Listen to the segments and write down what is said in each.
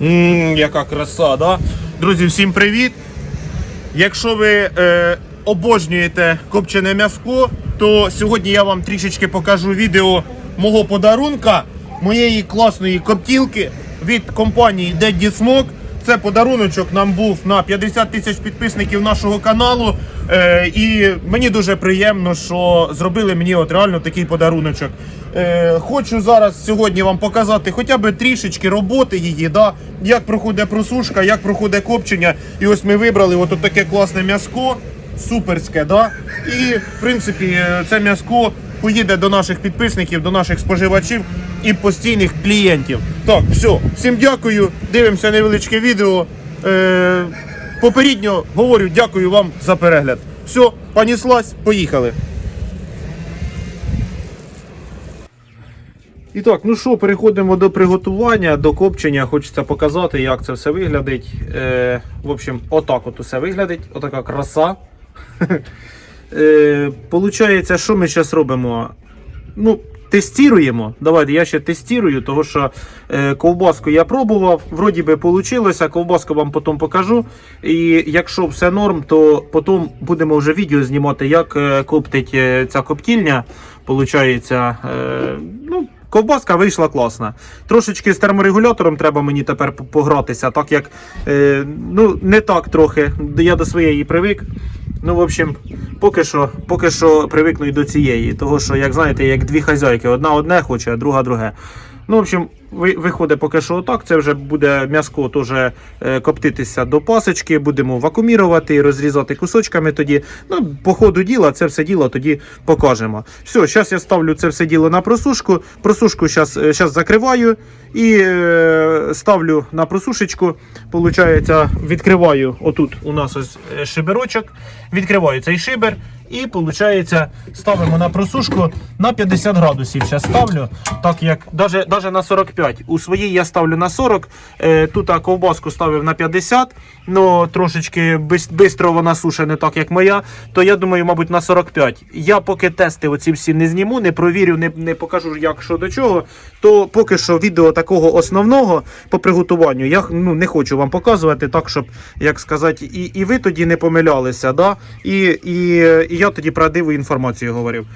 Ммм, яка краса, да? Друзі, всім привіт! Якщо ви е, обожнюєте копчене м'яско, то сьогодні я вам трішечки покажу відео мого подарунка, моєї класної коптілки від компанії Daddy Smoke. Це подаруночок нам був на 50 тисяч підписників нашого каналу. Е, і мені дуже приємно, що зробили мені от реально такий подаруночок. Е, хочу зараз сьогодні вам показати хоча б трішечки роботи її, да? як проходить просушка, як проходить копчення. І ось ми вибрали от таке класне м'яско, суперське. Да? І в принципі е, це м'яско поїде до наших підписників, до наших споживачів і постійних клієнтів. Так, все, всім дякую. Дивимося невеличке відео. Е, попередньо говорю дякую вам за перегляд. Все, поніслась, поїхали. І так, ну що, переходимо до приготування, до копчення. Хочеться показати, як це все виглядить. Е, в общем, отак от усе виглядить. Отака краса. Е, Получається, що ми зараз робимо? Ну, тестуємо. Давайте я ще тестую, тому що е, ковбаску я пробував, вроді би вийшло, ковбаску вам потім покажу. І якщо все норм, то потім будемо вже відео знімати, як е, коптить е, ця коптільня. Получається, е, Ковбаска вийшла класна. Трошечки з терморегулятором треба мені тепер по- погратися, так як е, ну, не так трохи. Я до своєї привик. Ну, в общем, поки що, поки що привикну і до цієї. Того що, як знаєте, як дві хазяйки, одна одне хоче, а друга друге. Ну, в общем, виходить поки що отак. Це вже буде м'яско теж е, коптитися до пасочки, будемо вакуумірувати, розрізати кусочками тоді. Ну, по ходу діла це все діло тоді покажемо. Все, зараз я ставлю це все діло на просушку. Просушку зараз закриваю і е, ставлю на просушечку. Получається, відкриваю отут у нас ось е, шиберочок, відкриваю цей шибер. І виходить, ставимо на просушку на 50 градусів. Зараз ставлю, так як даже на 45. У своїй я ставлю на 40. Е, тут ковбаску ставив на 50, але трошечки швидко вона суше не так, як моя. То я думаю, мабуть, на 45. Я поки тести оці всі не зніму, не провірю, не, не покажу, як що до чого. То поки що відео такого основного по приготуванню я ну, не хочу вам показувати, так щоб, як сказати, і, і ви тоді не помилялися. Да? І, і, і я тоді правдиву інформацію говорив.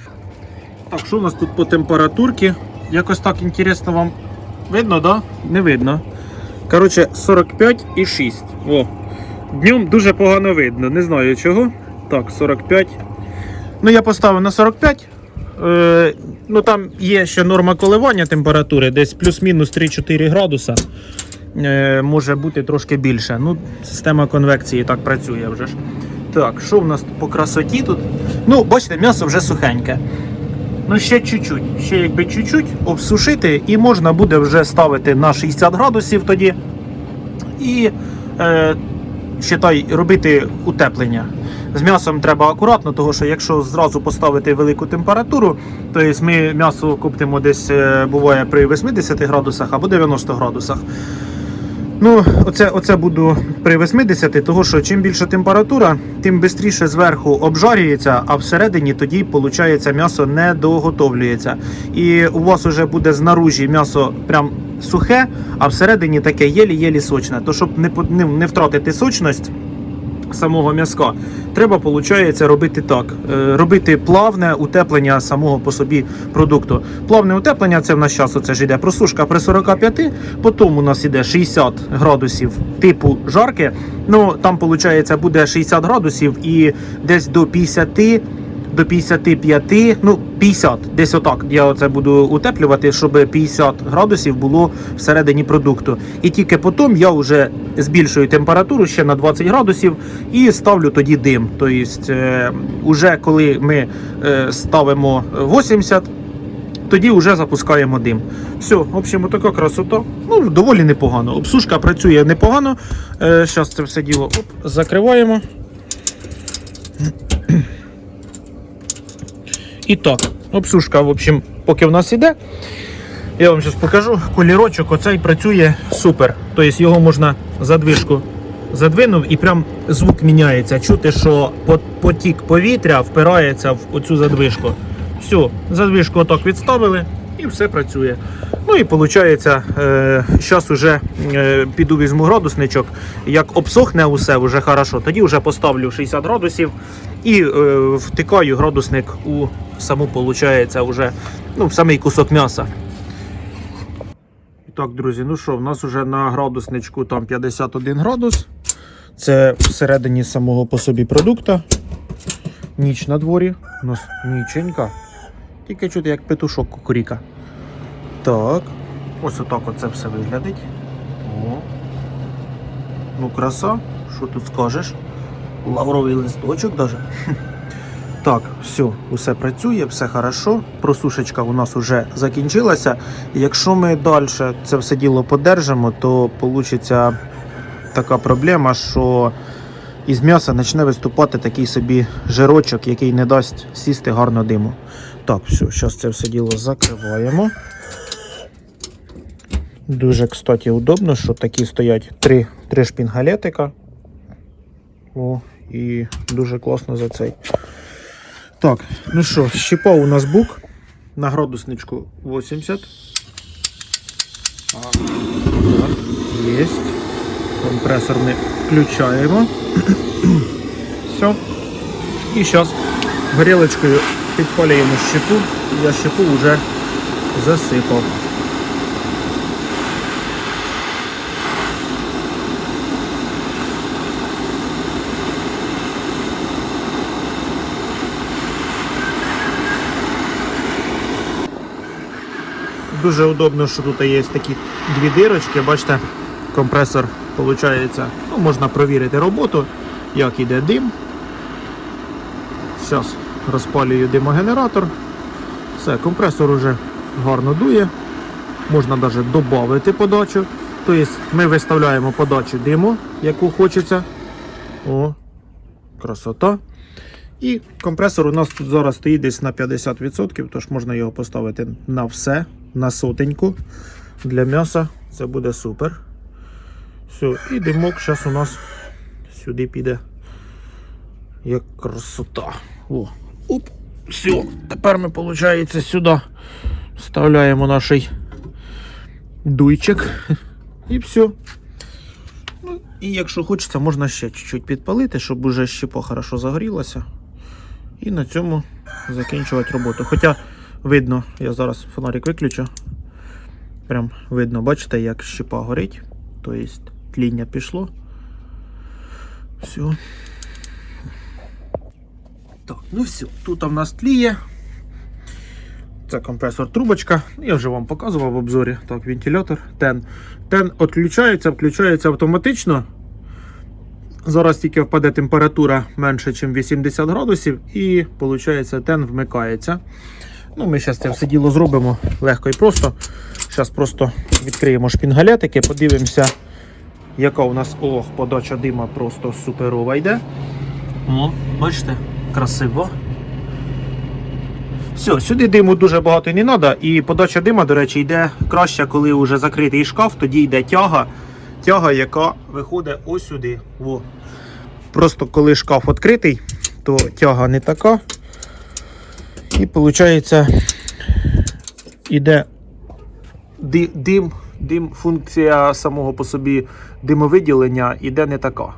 Так, що у нас тут по температурці? Якось так інтересно вам видно, да? Не видно. Коротше, 45,6. О. Днем дуже погано видно, не знаю чого. Так, 45. Ну, я поставив на 45. Е, ну там є ще норма коливання температури, десь плюс-мінус 3-4 градуса. Е, може бути трошки більше. Ну, система конвекції так працює вже ж. Так, що в нас по красоті тут? Ну, бачите, м'ясо вже сухеньке. Ну, ще чуть-чуть, ще якби чуть-чуть обсушити, і можна буде вже ставити на 60 градусів тоді. І е, считай, робити утеплення. З м'ясом треба акуратно, тому що якщо зразу поставити велику температуру, то ми м'ясо коптимо десь е, буває при 80 градусах або 90 градусах. Ну, оце, оце буду при 80, тому що чим більша температура, тим швидше зверху обжарюється, а всередині тоді, виходить, м'ясо не доготовлюється. І у вас вже буде знаружі м'ясо прям сухе, а всередині таке єлі-єлі сочне. То щоб не, не, не втратити сочність самого м'язка, треба, виходить, робити так: е, робити плавне утеплення самого по собі продукту. Плавне утеплення це в нас час оце ж іде просушка при 45, потім у нас іде 60 градусів типу жарки. Ну там, виходить, буде 60 градусів і десь до 50. До 55, ну 50, десь отак. Я оце буду утеплювати, щоб 50 градусів було всередині продукту. І тільки потім я вже збільшую температуру ще на 20 градусів і ставлю тоді дим. Тобто, е, уже коли ми е, ставимо 80, тоді вже запускаємо дим. Все, в общем, така красота. Ну, доволі непогано. Обсушка працює непогано. Зараз це все діло оп, закриваємо. І так, обсушка, в общем, поки в нас іде. Я вам зараз покажу. Колірочок оцей працює супер. Тобто його можна задвижку задвинув і прям звук міняється. Чути, що потік повітря впирається в оцю задвижку. Все, задвижку отак відставили і все працює. Ну і виходить, зараз вже піду візьму градусничок. Як обсохне усе вже хорошо, тоді вже поставлю 60 градусів і е, втикаю градусник у саму, виходить, вже, ну, в самий кусок м'яса. І так, друзі, ну що, в нас вже на градусничку там 51 градус. Це всередині самого по собі продукта. Ніч на дворі. У нас ніченька. Тільки чути, як петушок кукуріка. Так. Ось отак оце все виглядить. О. Ну, краса. Що тут скажеш? Лавровий листочок даже. Так, все, усе працює, все хорошо. Просушечка у нас вже закінчилася. Якщо ми далі це все діло подержимо, то вийде така проблема, що із м'яса почне виступати такий собі жирочок, який не дасть сісти гарно диму. Так, все, зараз це все діло закриваємо. Дуже, кстати, удобно, що такі стоять три, три шпінгалетика. О, і дуже класно за цей. Так, ну що, щіпа у нас бук на градусничку 80. Так, єсть. Компресор ми включаємо. Все. І зараз горілочкою підпалюємо щепу. Я щепу вже засипав. Дуже удобно, що тут є такі дві дирочки. Бачите, компресор виходить, ну, можна провірити роботу, як іде дим. Зараз розпалюю димогенератор. Все, компресор вже гарно дує. Можна навіть додати подачу. Тобто ми виставляємо подачу диму, яку хочеться. О, красота. І компресор у нас тут зараз стоїть десь на 50%, тож можна його поставити на все, на сотеньку для м'яса. Це буде супер. Все, і димок зараз у нас сюди піде. Як красота. О, оп, все. Тепер ми, виходить, сюди вставляємо наш дуйчик. І все. Ну, і якщо хочеться, можна ще чуть-чуть підпалити, щоб уже щепа хорошо загорілася. І на цьому закінчувати роботу. Хоча видно, я зараз фонарик виключу. Прям видно, бачите, як щепа горить. Тобто тління пішло. Все. Так, ну все, тут в нас тліє. Це компресор трубочка. Я вже вам показував в обзорі. Так, вентилятор. Тен. Тен відключається, включається автоматично. Зараз тільки впаде температура менше, ніж 80 градусів, і виходить, тен вмикається. Ну, Ми зараз це все діло зробимо легко і просто. Зараз просто відкриємо шпінгалетики, подивимося, яка у нас ох, подача дима просто суперова йде. О, бачите, красиво. Все, сюди диму дуже багато не треба. І подача дима, до речі, йде краще, коли вже закритий шкаф, тоді йде тяга. Тяга, яка виходить ось сюди. Во. Просто коли шкаф відкритий, то тяга не така. І виходить, іде дим, дим, функція самого по собі димовиділення іде не така.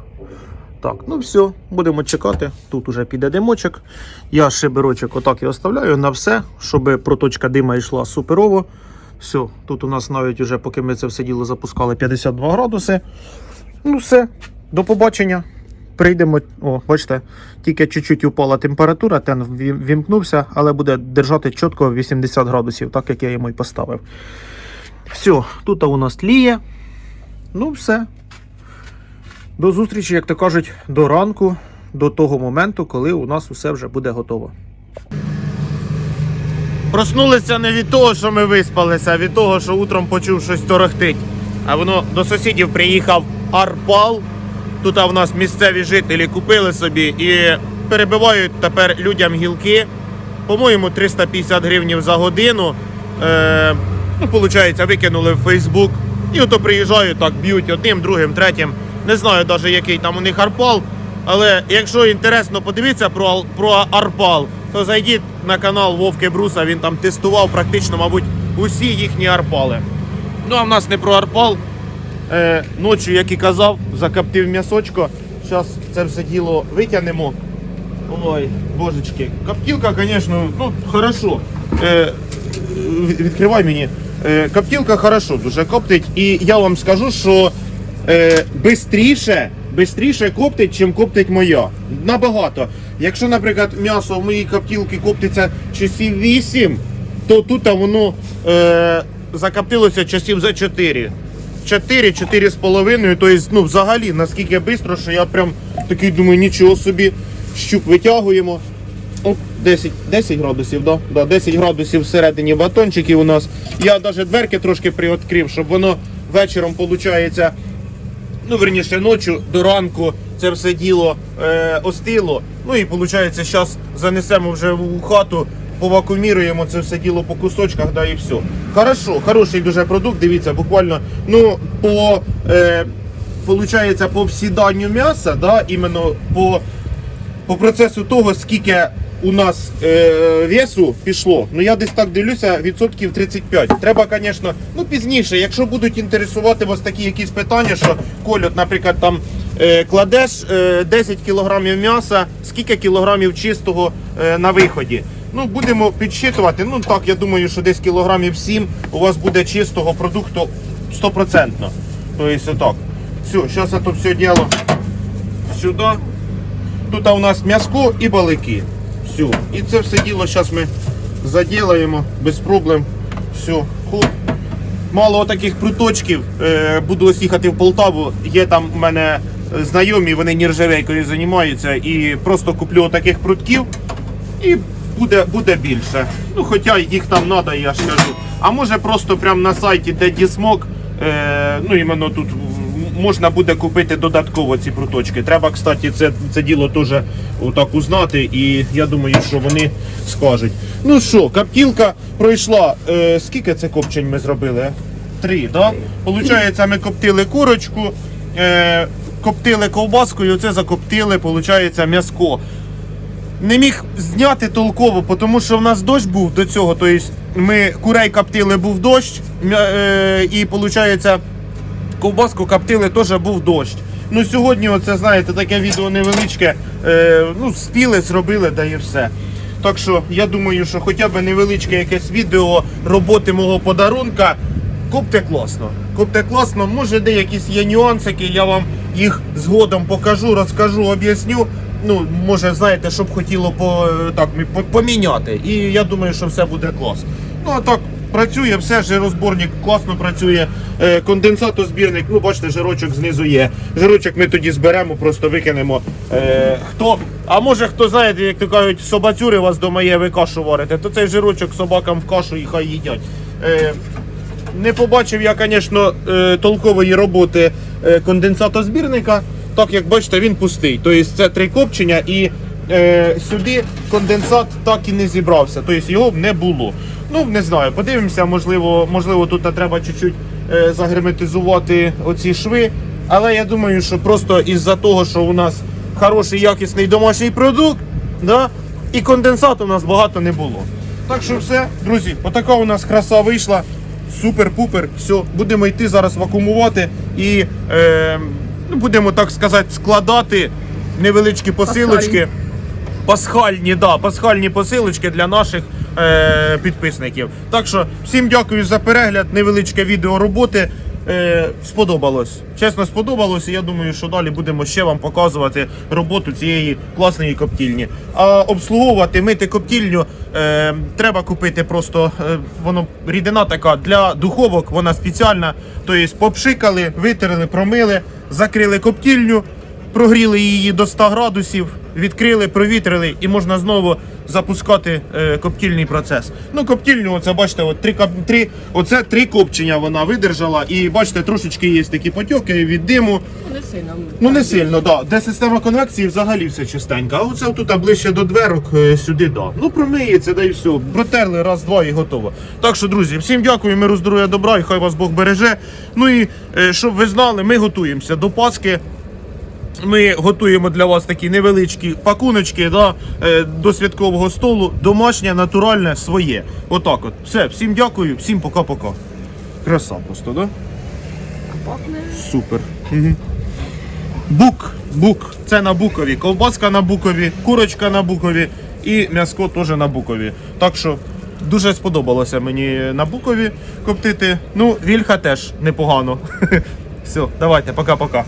Так, ну все, будемо чекати. Тут уже піде димочок. Я шиберочок отак і оставляю на все, щоб проточка дима йшла суперово. Все, тут у нас навіть уже, поки ми це все діло запускали, 52 градуси. Ну все, до побачення. Прийдемо. О, бачите, тільки чуть-чуть упала температура, тен вімкнувся, але буде держати чітко 80 градусів, так як я йому і поставив. Все, тут у нас тліє. Ну, все. До зустрічі, як то кажуть, до ранку, до того моменту, коли у нас усе вже буде готово. Проснулися не від того, що ми виспалися, а від того, що утром почув щось торохтить. А воно до сусідів приїхав Арпал. Тут в нас місцеві жителі купили собі і перебивають тепер людям гілки. По-моєму, 350 гривнів за годину. Е, ну, виходить, викинули в Фейсбук. І ото приїжджають, так б'ють одним, другим, третім. Не знаю навіть, який там у них арпал. Але якщо інтересно подивитися про, про арпал, то зайдіть на канал Вовки Бруса. Він там тестував практично, мабуть, усі їхні арпали. Ну а в нас не про арпал. Е, ночі, як і казав, закоптив м'ясочко. Зараз це все діло витягнемо. Ой, божечки. Коптілка, звісно, ну, хорошо. Е, відкривай мені. Е, коптілка хорошо дуже коптить. І я вам скажу, що е, бистріше, бистріше коптить, чим коптить моя. Набагато. Якщо, наприклад, м'ясо в моїй коптілці коптиться часів 8, то тут воно е, закоптилося часів за 4. 4, 4 з половиною, тобто, ну, взагалі, наскільки швидко, що я прям такий думаю, нічого собі, щуп витягуємо. Оп, 10, 10 градусів, да? Да, 10 градусів всередині батончиків у нас. Я навіть дверки трошки приоткрив, щоб воно вечором, виходить, ну, верніше, ночі до ранку це все діло е, остило. Ну і виходить, зараз занесемо вже у хату, повакууміруємо це все діло по кусочках, да і все. Хорошо, хороший дуже продукт, дивіться, буквально, ну, по, е, получається, по всіданню м'яса, да, іменно по по процесу того, скільки у нас е, весу пішло, ну я десь так дивлюся, відсотків 35. Треба, звісно, ну пізніше, якщо будуть інтересувати вас такі якісь питання, що Коль, наприклад, там е, кладеш е, 10 кілограмів м'яса, скільки кілограмів чистого е, на виході. Ну, будемо підсчитувати. Ну так, я думаю, що десь кілограмів 7 у вас буде чистого продукту 100%. Тобто отак. Все, зараз це все діло сюди. Тут у нас м'яско і балики. Все. І це все діло зараз ми заділаємо без проблем. Все. Хоп. Мало таких пруточків. Е, буду ось їхати в Полтаву. Є там у мене знайомі, вони нержавейкою займаються. І просто куплю таких прутків і буде, буде більше. Ну, хоча їх там треба, я ж кажу. А може просто прямо на сайті Daddy Smog, е, ну іменно тут можна буде купити додатково ці пруточки. Треба, кстати, це, це діло теж отак узнати, і я думаю, що вони скажуть. Ну що, каптілка пройшла. Е, скільки це копчень ми зробили? Три, да? Получається, ми коптили курочку, е, коптили ковбаскою, це закоптили, получається, м'яско не міг зняти толково, тому що в нас дощ був до цього. Тобто ми курей коптили, був дощ, е, і виходить, ковбаску коптили, теж був дощ. Ну сьогодні, оце знаєте, таке відео невеличке. Е, ну, спіли, зробили, да і все. Так що я думаю, що хоча б невеличке якесь відео роботи мого подарунка. Копте класно. Копте класно. Може, де якісь є нюансики, я вам їх згодом покажу, розкажу, об'ясню. Ну, може, знаєте, щоб хотіло по, так, поміняти. І я думаю, що все буде клас. Ну, а так, працює все, жирозборник класно працює. Е, конденсатозбірник, ну, бачите, жирочок знизу є. Жирочок ми тоді зберемо, просто викинемо. Е, хто, а може, хто знаєте, як то кажуть, собацюри вас дома ви кашу варите, то цей жирочок собакам в кашу і хай їдять. Е, не побачив я, звісно, е, толкової роботи е, конденсатозбірника. Так як бачите, він пустий. Тобто це три копчення і е, сюди конденсат так і не зібрався. Тобто його не було. Ну, не знаю, подивимося, можливо, можливо, тут треба чуть-чуть е, загерметизувати оці шви. Але я думаю, що просто із-за того, що у нас хороший якісний домашній продукт, да, і конденсату у нас багато не було. Так що все, друзі, отака у нас краса вийшла. Супер-пупер. Все, будемо йти зараз вакуумувати і е, ну, будемо, так сказати, складати невеличкі посилочки. Пасхальні, да, пасхальні посилочки для наших е, підписників. Так що всім дякую за перегляд, невеличке відео роботи. Е, сподобалось. Чесно, сподобалось. і Я думаю, що далі будемо ще вам показувати роботу цієї класної коптільні. А обслуговувати, мити коптільню е, треба купити просто е, воно рідина така для духовок, вона спеціальна. Тобто попшикали, витерли, промили, закрили коптільню прогріли її до 100 градусів, відкрили, провітрили і можна знову запускати е, коптільний процес. Ну, коптільню, оце бачите, от три, три, оце три копчення вона видержала. І бачите, трошечки є такі потьоки від диму. Ну, не сильно. Ну не сильно, да. Де система конвекції взагалі все чистенько. А оце тут ближче до дверок е, сюди, да. Ну промиється, да і все. Протерли раз, два і готово. Так що, друзі, всім дякую, миру, здоров'я, добра, і хай вас Бог береже. Ну і е, щоб ви знали, ми готуємося до Пасхи. Ми готуємо для вас такі невеличкі пакуночки да, е, до святкового столу. Домашнє, натуральне, своє. Отак от. Все, всім дякую, всім пока-пока. Краса просто, да? Пахне. Супер. Угу. Бук, бук. Це на букові. Ковбаска на букові, курочка на букові і м'яско теж на букові. Так що дуже сподобалося мені на букові коптити. Ну, вільха теж непогано. Все, давайте, пока-пока.